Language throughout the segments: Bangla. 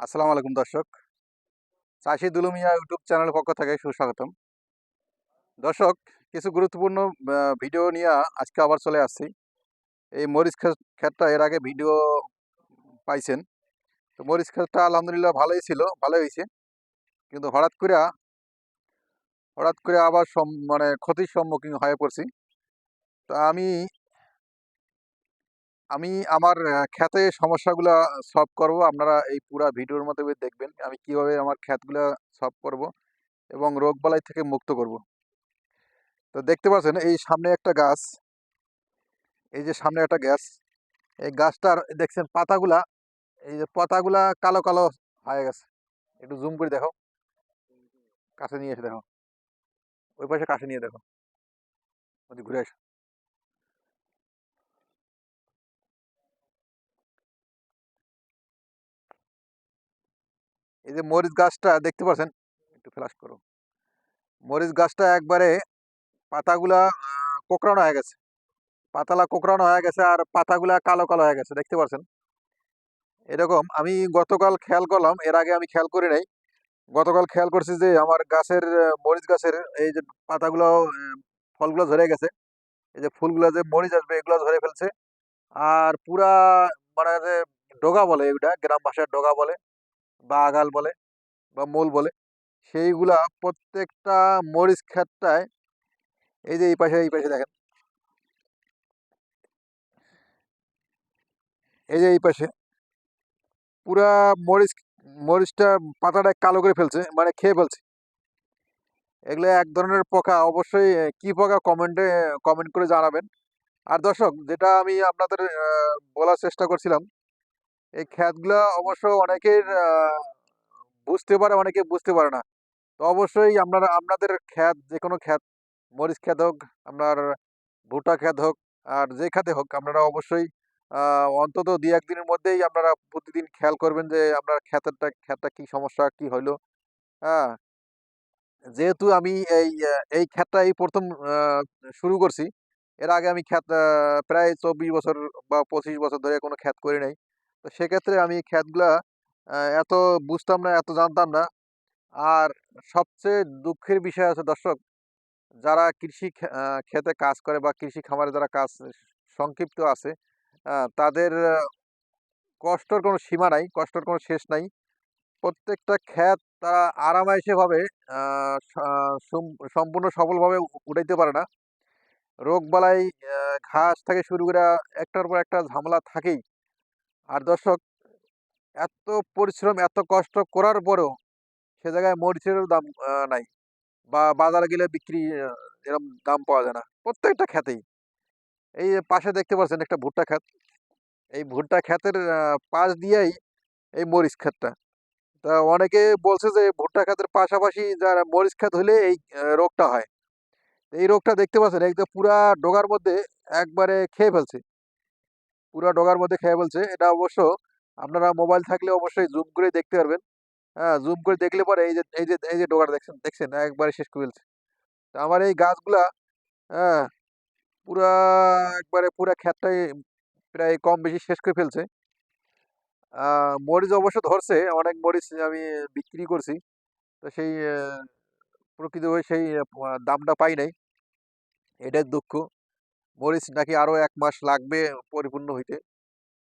আসসালামু আলাইকুম দর্শক। চাষি দুলুমিয়া ইউটিউব চ্যানেলের পক্ষ থেকে সুস্বাগতম। দর্শক, কিছু গুরুত্বপূর্ণ ভিডিও নিয়ে আজকে আবার চলে আসছি। এই মরিচ ক্ষেত- ক্ষেতটা এর আগে ভিডিও পাইছেন। তো মরিচ ক্ষেতটা আলহামদুলিল্লাহ ভালোই ছিল, ভালোই হয়েছে। কিন্তু হঠাৎ করে হঠাৎ করে আবার সম- মানে ক্ষতির সম্মুখীন হয়ে পড়ছি। তা আমি আমি আমার ক্ষেতে সমস্যাগুলো সলভ করব। আপনারা এই পুরা ভিডিওর মধ্যে দেখবেন আমি কীভাবে আমার ক্ষেতগুলো সলভ করব এবং রোগবালাই থেকে মুক্ত করব। তো দেখতে পাচ্ছেন এই সামনে একটা গাছ, এই যে সামনে একটা গাছ, এই গাছটার দেখছেন পাতাগুলা, এই যে পাতাগুলা কালো কালো হয়ে গেছে। একটু জুম করে দেখো। কাছে নিয়ে এসে দেখো। ওই পাশে কাছে নিয়ে দেখো। ঘুরে আসো। এই যে মরিচ গাছটা দেখতে পাচ্ছেন? একটু ফ্লাশ করো। মরিচ গাছটা একবারে পাতাগুলা কোঁকড়ানো হয়ে গেছে। পাতালা কোঁকড়ানো হয়ে গেছে আর পাতাগুলা কালো কালো হয়ে গেছে, দেখতে পাচ্ছেন? এরকম আমি গতকাল খেয়াল করলাম, এর আগে আমি খেয়াল করি নাই। গতকাল খেয়াল করছি যে আমার গাছের মরিচ গাছের এই যে পাতাগুলো ফলগুলো ঝরে গেছে। এই যে ফুলগুলো যে মরিচ আসবে, এগুলো ঝরে ফেলছে। আর পুরা মানে যে ডগা বলে এগুলা গ্রাম ভাষায় ডগা বলে। বা আগাল বলে বা মূল বলে, সেইগুলা প্রত্যেকটা মরিচ ক্ষেতটায় এই যে এই পাশে এই পাশে দেখেন। এই যে এই পাশে পুরা মরিচ, মরিচটা পাতাটা কালো করে ফেলছে মানে খেয়ে ফেলছে। এগুলো এক ধরনের পোকা, অবশ্যই কি পোকা কমেন্টে কমেন্ট করে জানাবেন। আর দর্শক, যেটা আমি আপনাদের বলার চেষ্টা করছিলাম এই ক্ষেতগুলো অবশ্য অনেকের বুঝতে পারে অনেকে বুঝতে পারে না। তো অবশ্যই আপনারা আপনাদের ক্ষেত যে কোনো ক্ষেত মরিচ ক্ষেত হোক আপনার ভুট্টা ক্ষেত হোক আর যে খাতে হোক আপনারা অবশ্যই অন্তত দুই একদিনের মধ্যেই আপনারা প্রতিদিন খেয়াল করবেন যে আপনার ক্ষেতেরটা ক্ষেতটা কি সমস্যা কি হইল। হ্যাঁ? যেহেতু আমি এই এই ক্ষেতটা এই প্রথম শুরু করছি এর আগে আমি আহ, প্রায় চব্বিশ বছর বা পঁচিশ বছর ধরে কোনো ক্ষেত করি নাই। তো সেক্ষেত্রে আমি ক্ষেতগুলা এত বুঝতাম না এত জানতাম না। আর সবচেয়ে দুঃখের বিষয় আছে দর্শক যারা কৃষি খে- আহ, ক্ষেতে কাজ করে বা কৃষি খামারে যারা কাজ সংক্ষিপ্ত আছে তাদের কষ্টর কোনো সীমা নাই কষ্টর কোনো শেষ নাই। প্রত্যেকটা ক্ষেত তারা আরামাইসে ভাবে আহ, স- আহ, সম- সম্পূর্ণ সফলভাবে উঠাইতে পারে না। রোগবালাই ঘাস থেকে শুরু করে একটার পর একটা ঝামেলা থাকেই। আর দর্শক, এত পরিশ্রম, এত কষ্ট করার পরেও সে জায়গায় মরিচেরও দাম নাই বা বাজারে গেলে বিক্রি এরকম দাম পাওয়া যায় না। প্রত্যেকটা ক্ষেতেই। এই পাশে দেখতে পাচ্ছেন একটা ভুট্টা ক্ষেত। এই ভুট্টা ক্ষেতের পাশ দিয়েই এই মরিচ ক্ষেতটা। তা অনেকে বলছে যে ভুট্টা ক্ষেতের পাশাপাশি যারা মরিচ ক্ষেত হলে এই রোগটা হয়। এই রোগটা দেখতে পাচ্ছেন, একদম পুরা ডোগার মধ্যে একবারে খেয়ে ফেলছে। পুরা ডগার মধ্যে খেয়ে বলছে। এটা অবশ্য আপনারা মোবাইল থাকলে অবশ্যই জুম করে দেখতে পারবেন। হ্যাঁ জুম করে দেখলে পরে এই যে এই যে এই যে ডগাটা দেখছেন দেখছেন? একবারে শেষ করে ফেলছে। তো আমার এই গাছগুলা হ্যাঁ পুরা একবারে পুরা ক্ষেতটাই প্রায় কম বেশি শেষ করে ফেলছে। মরিচ অবশ্য ধরছে অনেক মরিচ আমি বিক্রি করছি। তো সেই আহ, প্রকৃতভাবে সেই দামটা পাই নাই। এটাই দুঃখ। মরিচ নাকি আরও এক মাস লাগবে পরিপূর্ণ হইতে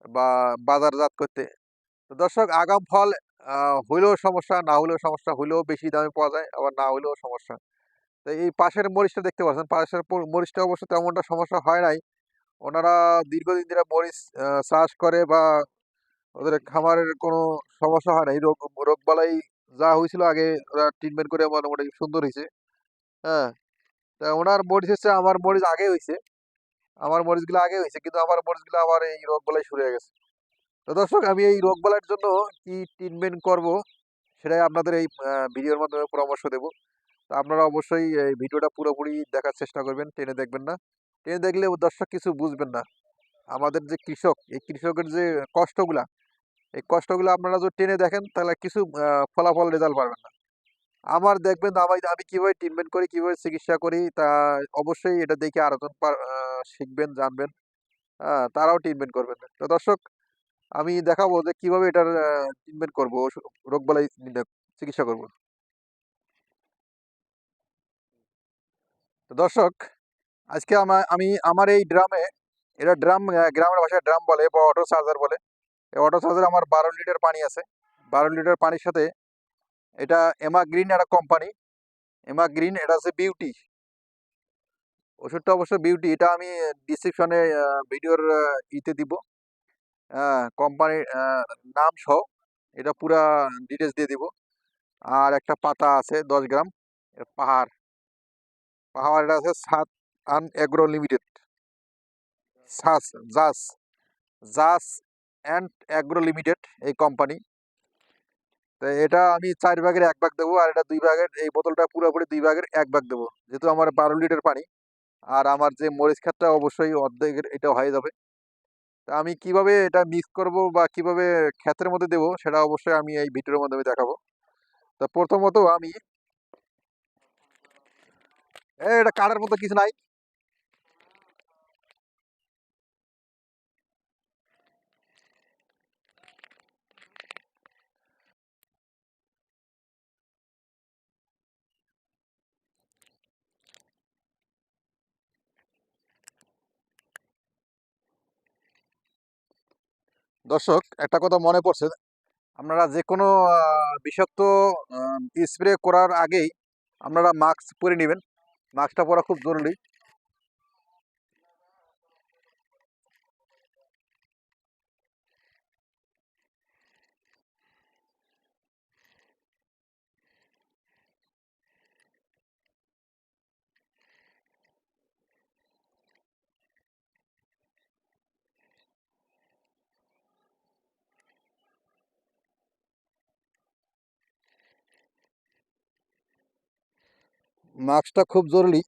বা বাজারজাত করতে। তো দর্শক, আগাম ফল হইলেও সমস্যা, না হলেও সমস্যা, হইলেও বেশি দামে পাওয়া যায়, আবার না হলেও সমস্যা। তো এই পাশের মরিচটা দেখতে পাচ্ছেন, পাশের মরিচটা অবশ্য তেমনটা সমস্যা হয় নাই। ওনারা দীর্ঘদিন ধরে মরিচ চাষ করে বা ওদের খামারের কোনো সমস্যা হয় না এই রোগ রোগবালাই যা হয়েছিল আগে ওরা ট্রিটমেন্ট করে মোটামুটি সুন্দর হয়েছে হ্যাঁ তা ওনার মরিচ হচ্ছে, আমার মরিচ আগে হয়েছে আমার মরিচগুলো আগে হয়েছে, কিন্তু আমার মরিচগুলো আবার এই রোগ রোগবালাই শুরু হয়ে গেছে। তো দর্শক, আমি এই রোগবালাইয়ের জন্য কি ট্রিটমেন্ট করব, সেটাই আপনাদের এই ভিডিওর মাধ্যমে পরামর্শ দেব। তো আপনারা অবশ্যই এই ভিডিওটা পুরোপুরি দেখার চেষ্টা করবেন, টেনে দেখবেন না। টেনে দেখলে দর্শক কিছু বুঝবেন না। আমাদের যে কৃষক, এই কৃষকের যে কষ্টগুলা, এই কষ্টগুলো আপনারা যদি টেনে দেখেন, তাহলে কিছু ফলাফল রেজাল্ট পাবেন না। আমার দেখবেন আমি আমি কীভাবে ট্রিটমেন্ট করি, কীভাবে চিকিৎসা করি, তা অবশ্যই এটা দেখে আরও জন শিখবেন, জানবেন। তারাও ট্রিটমেন্ট করবেন। তো দর্শক, আমি দেখাবো যে কীভাবে এটার ট্রিটমেন্ট করব রোগবালাই চিকিৎসা করব। তো দর্শক, আজকে আমার আমি, আমার এই ড্রামে, এটা ড্রাম গ্রামের ভাষায় ড্রাম বলে বা অটো চার্জার বলে। এই অটো চার্জার আমার বারো লিটার পানি আছে। বারো লিটার পানির সাথে এটা এমা গ্রিন একটা কোম্পানি এমা গ্রিন এটা হচ্ছে বিউটি ওষুধটা অবশ্য বিউটি এটা আমি ডিসক্রিপশনে ভিডিওর ইতে দিব। কোম্পানির নাম সহ এটা পুরা ডিটেলস দিয়ে দিব। আর একটা পাতা আছে দশ গ্রাম পাহাড়। পাহাড় এটা আছে সাত আন এগ্রো লিমিটেড সাস, জাস জাস অ্যান্ড অ্যাগ্রো লিমিটেড এই কোম্পানি তো এটা আমি চার ভাগের এক ভাগ দেবো, আর এটা দুই ভাগের, এই বোতলটা পুরোপুরি দুই ভাগের এক ভাগ দেবো। যেহেতু আমার বারো লিটার পানি, আর আমার যে মরিচ খাতটা অবশ্যই অর্ধেকের এটা হয়ে যাবে। তা আমি কীভাবে এটা মিক্স করব বা কীভাবে ক্ষেতের মধ্যে দেবো, সেটা অবশ্যই আমি এই ভিডিওর মাধ্যমে দেখাবো। তা প্রথমত আমি এটা কাটার মতো কিছু নাই। দর্শক, একটা কথা মনে পড়ছে। আপনারা যে কোনো বিষাক্ত স্প্রে করার আগেই আপনারা মাস্ক পরে নেবেন। মাস্কটা পরা খুব জরুরি। মাস্কটা খুব জরুরি।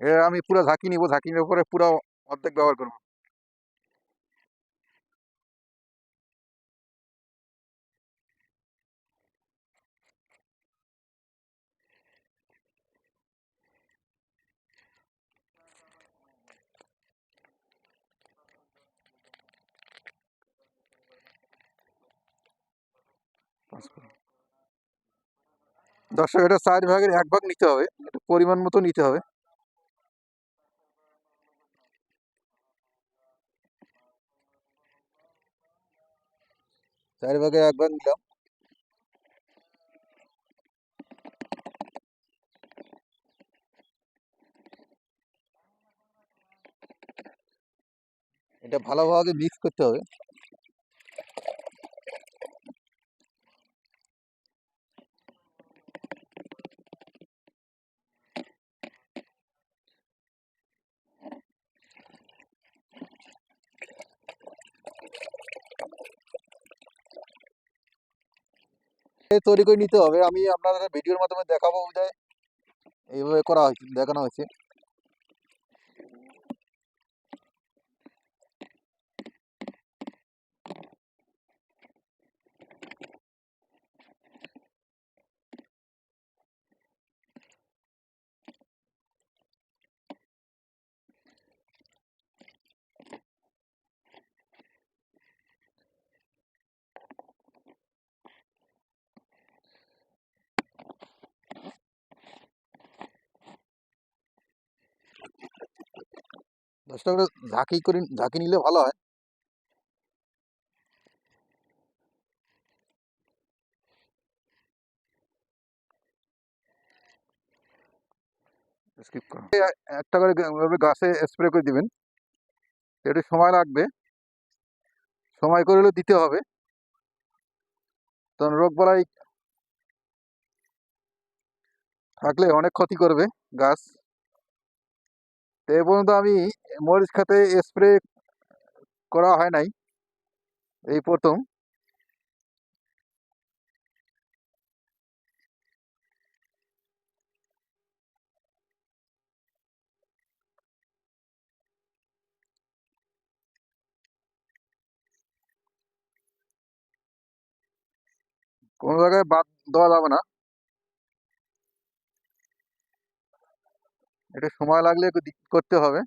এ আমি পুরো ঝাঁকি নিব ঝাঁকি নেওয়ার পরে পুরো অর্ধেক ব্যবহার করব। দর্শক, এটা চার ভাগের এক ভাগ নিতে হবে। এটা পরিমাণ মতো নিতে হবে। চার ভাগের এক ভাগ নিলাম। এটা ভালোভাবে মিক্স করতে হবে। তৈরি করে নিতে হবে। আমি আপনাদের ভিডিওর মাধ্যমে দেখাবো বুঝায় এইভাবে করা হয়েছে দেখানো হয়েছে। দশটা করে ঝাঁকি করে ঝাঁকি নিলে ভালো হয়। একটা করে গাছে স্প্রে করে দিবেন। একটু সময় লাগবে। সময় করে হলেও দিতে হবে। তখন রোগ বালাই থাকলে অনেক ক্ষতি করবে গাছ। তো এ পর্যন্ত আমি মরিচ খাতে স্প্রে করা হয় নাই, এই প্রথম। কোনো জায়গায় বাদ দেওয়া যাবে না। একটু সময় লাগলে একটু করতে হবে।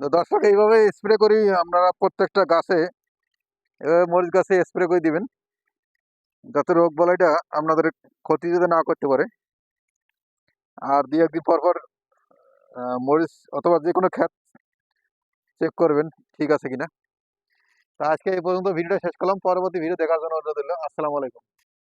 তো দর্শক, এইভাবে স্প্রে করি আপনারা প্রত্যেকটা গাছে। এভাবে মরিচ গাছে স্প্রে করে দিবেন। যাতে রোগ বালাইটা আপনাদের ক্ষতি যদি না করতে পারে। আর দুই একদিন পর পর মরিচ অথবা যে কোনো ক্ষেত চেক করবেন, ঠিক আছে কিনা। তা আজকে এই পর্যন্ত ভিডিওটা শেষ করলাম। পরবর্তী ভিডিও দেখার জন্য অনুরোধ আসসালামু আলাইকুম।